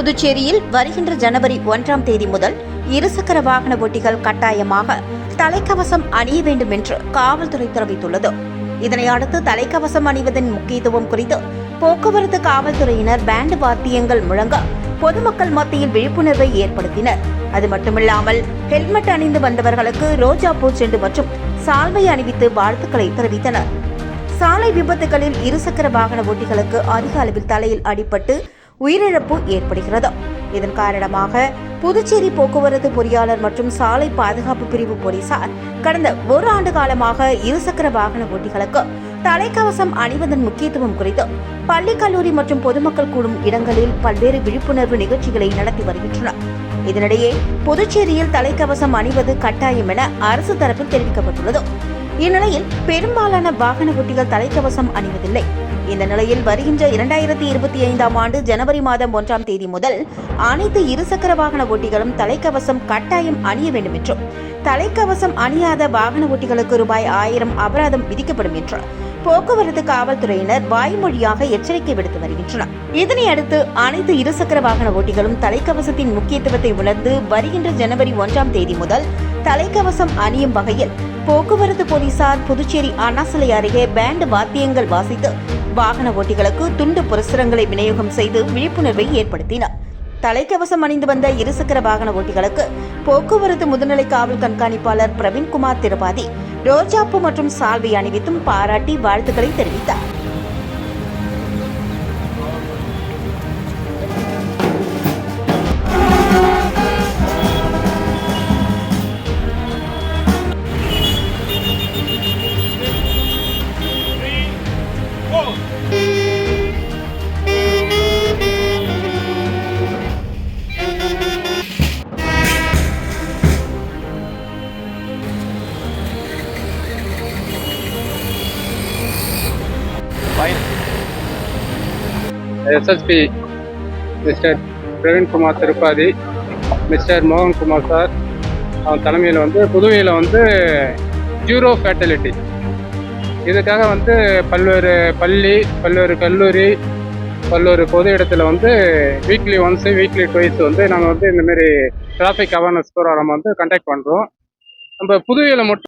புதுச்சேரியில் வருகின்ற ஜனவரி ஒன்றாம் தேதி முதல் இருசக்கர வாகன ஓட்டிகள் கட்டாயமாக தலைக்கவசம் அணிய வேண்டும் என்று காவல்துறை தெரிவித்துள்ளது. இதனை அடுத்து தலைக்கவசம் அணிவதன் முக்கியத்துவம் குறித்து போக்குவரத்து காவல்துறையினர் பேண்டு வாத்தியங்கள் முழங்க பொதுமக்கள் மத்தியில் விழிப்புணர்வை ஏற்படுத்தினர். அது மட்டுமில்லாமல் ஹெல்மெட் அணிந்து வந்தவர்களுக்கு ரோஜா பூ செண்டு மற்றும் சால்வை அணிவித்து வாழ்த்துக்களை தெரிவித்தனர். சாலை விபத்துகளில் இருசக்கர வாகன ஓட்டிகளுக்கு அதிக அளவில் தலையில் அடிபட்டு உயிரிழப்பு ஏற்படுகிறது. இதன் காரணமாக புதுச்சேரி போக்குவரத்து பொறியாளர் மற்றும் சாலை பாதுகாப்பு பிரிவு போலீசார் கடந்த ஒரு ஆண்டு காலமாக இருசக்கர வாகன ஓட்டிகளுக்கு தலைக்கவசம் அணிவதன் முக்கியத்துவம் குறித்து பள்ளி கல்லூரி மற்றும் பொதுமக்கள் கூடும் இடங்களில் பல்வேறு விழிப்புணர்வு நிகழ்ச்சிகளை நடத்தி வருகின்றனர். இதனிடையே புதுச்சேரியில் தலைக்கவசம் அணிவது கட்டாயம் என அரசு தரப்பில் தெரிவிக்கப்பட்டுள்ளது. இந்நிலையில் பெரும்பாலான வாகன ஓட்டிகள் தலைக்கவசம் அணிவதில்லை. இந்த நிலையில் வருகின்ற இரண்டாயிரத்தி இருபத்தி ஐந்தாம் ஆண்டு ஜனவரி மாதம் ஒன்றாம் தேதி முதல் அனைத்து இருசக்கர வாகன ஓட்டிகளும் தலைக்கவசம் கட்டாயம் அணிய வேண்டும் என்றும் தலைக்கவசம் அணியாத வாகன ஓட்டிகளுக்கு ரூபாய் ஆயிரம் அபராதம் விதிக்கப்படும் என்று போக்குவரத்து காவல்துறையினர் வாய்மொழியாக எச்சரிக்கை விடுத்து வருகின்றனர். இதனை அடுத்து அனைத்து இருசக்கர வாகன ஓட்டிகளும் தலைக்கவசத்தின் முக்கியத்துவத்தை உணர்ந்து வருகின்ற ஜனவரி ஒன்றாம் தேதி முதல் தலைக்கவசம் அணியும் வகையில் போக்குவரத்து போலீசார் புதுச்சேரி அண்ணாசிலை அருகே பேண்டு வாத்தியங்கள் வாசித்து வாகன ஓட்டிகளுக்கு துண்டு புரசுரங்களை விநியோகம் செய்து விழிப்புணர்வை ஏற்படுத்தினர். தலைக்கவசம் அணிந்து வந்த இருசக்கர வாகன ஓட்டிகளுக்கு போக்குவரத்து முதுநிலை காவல் கண்காணிப்பாளர் பிரவீன்குமார் திரிபாதி ரோஜாப்பு மற்றும் சால்வை அணிவித்தும் பாராட்டி வாழ்த்துக்களை தெரிவித்தார். SSP mister Praveenkumar Thiruppathi mister Mohankumar sir அவன் தலைமையில் வந்து புதுவையில் வந்து ஜீரோ ஃபேட்டலிட்டி இதுக்காக வந்து பல்வேறு பள்ளி பல்வேறு கல்லூரி பல்வேறு பொது இடத்துல வந்து வீக்லி ஒன்ஸ் வீக்லி டுவைஸ் வந்து நாங்கள் வந்து இந்தமாரி டிராஃபிக் அவேர்னஸ் ப்ரோக்ராம் வந்து கண்டக்ட் பண்ணுறோம் நம்ம புதுவையில் மட்டும்